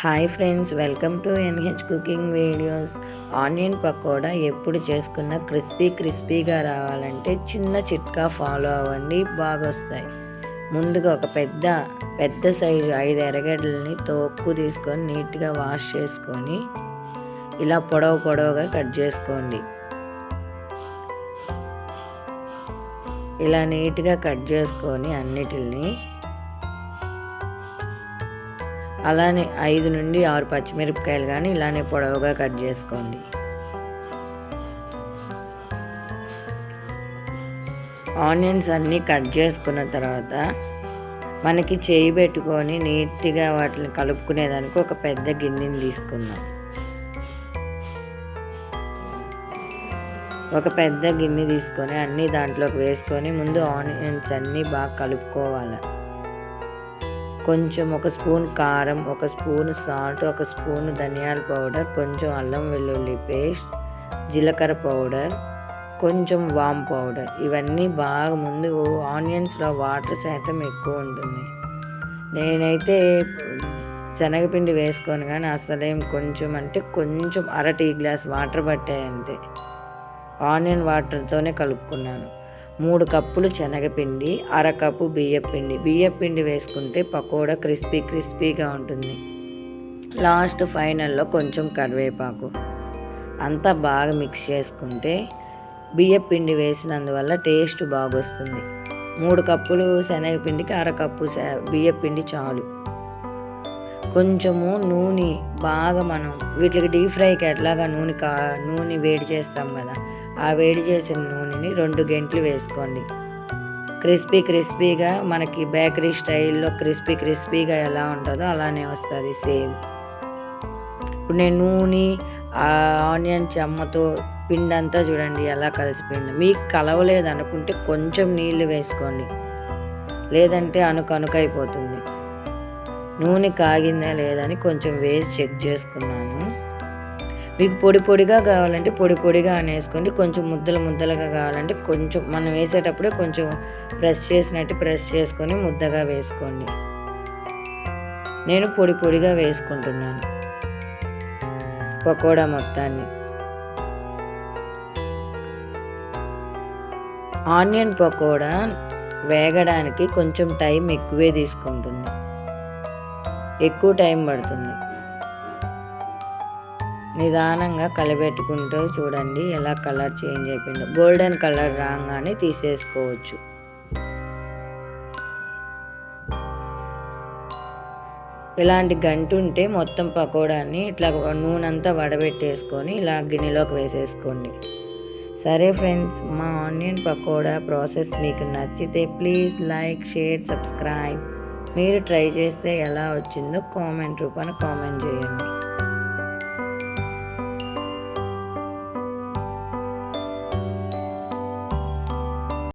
Hi friends welcome to NH cooking videos. Onion pakoda ఎప్పుడు చేసుకున్నా crispy క్రిస్పీగా రావాలంటే చిన్న చిట్కా ఫాలో అవ్వండి బాగా వస్తాయి ముందుగా ఒక పెద్ద పెద్ద సైజు ఐదు ఎరగడ్డలని తోక్కు తీసుకొని నీట్గా వాష్ చేసుకొని ఇలా పొడవు పొడవుగా కట్ చేసుకోండి. ఇలా నీట్గా కట్ చేసుకొని అన్నిటిని అలానే ఐదు నుండి ఆరు పచ్చిమిరపకాయలు కానీ ఇలానే పొడవుగా కట్ చేసుకోండి. ఆనియన్స్ అన్నీ కట్ చేసుకున్న తర్వాత మనకి చేయి పెట్టుకొని నీట్గా వాటిని కలుపుకునేదానికి ఒక పెద్ద గిన్నెని తీసుకుందాం. ఒక పెద్ద గిన్నె తీసుకొని అన్నీ దాంట్లోకి వేసుకొని ముందు ఆనియన్స్ అన్నీ బాగా కలుపుకోవాలి. కొంచెం ఒక స్పూన్ కారం ఒక స్పూన్ సాల్ట్ ఒక స్పూన్ ధనియాల పౌడర్ కొంచెం అల్లం వెల్లుల్లి పేస్ట్ జీలకర్ర పౌడర్ కొంచెం వామ్ పౌడర్. ఇవన్నీ బాగా ముందు ఆనియన్స్లో వాటర్ శాతం ఎక్కువ ఉంటుంది. నేనైతే శనగపిండి వేసుకొని కానీ అసలేం కొంచెం అంటే కొంచెం అర టీ గ్లాస్ వాటర్ పట్టాయి అంతే. ఆనియన్ వాటర్తోనే కలుపుకున్నాను. మూడు కప్పులు శనగపిండి అరకప్పు బియ్యపిండి. బియ్యపిండి వేసుకుంటే పకోడా క్రిస్పీ క్రిస్పీగా ఉంటుంది. లాస్ట్ ఫైనల్లో కొంచెం కరివేపాకు. అంతా బాగా మిక్స్ చేసుకుంటే బియ్యపిండి వేసినందువల్ల టేస్ట్ బాగొస్తుంది. మూడు కప్పులు శనగపిండికి అరకప్పు బియ్యపిండి చాలు. కొంచెము నూనె బాగా మనం వీటికి డీప్ ఫ్రైకి ఎట్లాగా నూనె కా నూనె వేడి చేస్తాం కదా ఆ వేడి చేసిన నూనెని రెండు గంటలు వేసుకోండి. క్రిస్పీ క్రిస్పీగా మనకి బేకరీ స్టైల్లో క్రిస్పీ క్రిస్పీగా ఎలా ఉంటుందో అలానే వస్తుంది సేమ్. ఇప్పుడు నేను నూనె ఆనియన్ చెమ్మతో పిండి అంతా చూడండి ఎలా కలిసిపోయింది. మీకు కలవలేదు అనుకుంటే కొంచెం నీళ్ళు వేసుకోండి. లేదంటే అనుకు అనుకైపోతుంది నూనె కాగిందా లేదని కొంచెం వేసి చెక్ చేసుకున్నాను. మీకు పొడి పొడిగా కావాలంటే పొడి పొడిగా అనేసుకోండి. కొంచెం ముద్దలు ముద్దలుగా కావాలంటే కొంచెం మనం వేసేటప్పుడే కొంచెం ప్రెస్ చేసినట్టు ప్రెస్ చేసుకొని ముద్దగా వేసుకోండి. నేను పొడి పొడిగా వేసుకుంటున్నాను. పకోడా మొత్తాన్ని. ఆనియన్ పకోడా వేగడానికి కొంచెం టైం ఎక్కువే తీసుకుంటుంది. ఎక్కువ టైం పడుతుంది. నిదానంగా కలబెట్టుకుంటూ చూడండి ఎలా కలర్ చేంజ్ అయిపోయిందో. గోల్డెన్ కలర్ రాగానే తీసేసుకోవచ్చు. ఇలాంటి గంటు ఉంటే మొత్తం పకోడాన్ని ఇట్లా నూనె అంతా వడబెట్టేసుకొని ఇలా గిన్నెలోకి వేసేసుకోండి. సరే ఫ్రెండ్స్ మా ఆనియన్ పకోడా ప్రాసెస్ మీకు నచ్చితే ప్లీజ్ లైక్ షేర్ సబ్స్క్రైబ్. మీరు ట్రై చేస్తే ఎలా వచ్చిందో కామెంట్ రూపాన కామెంట్ చేయండి.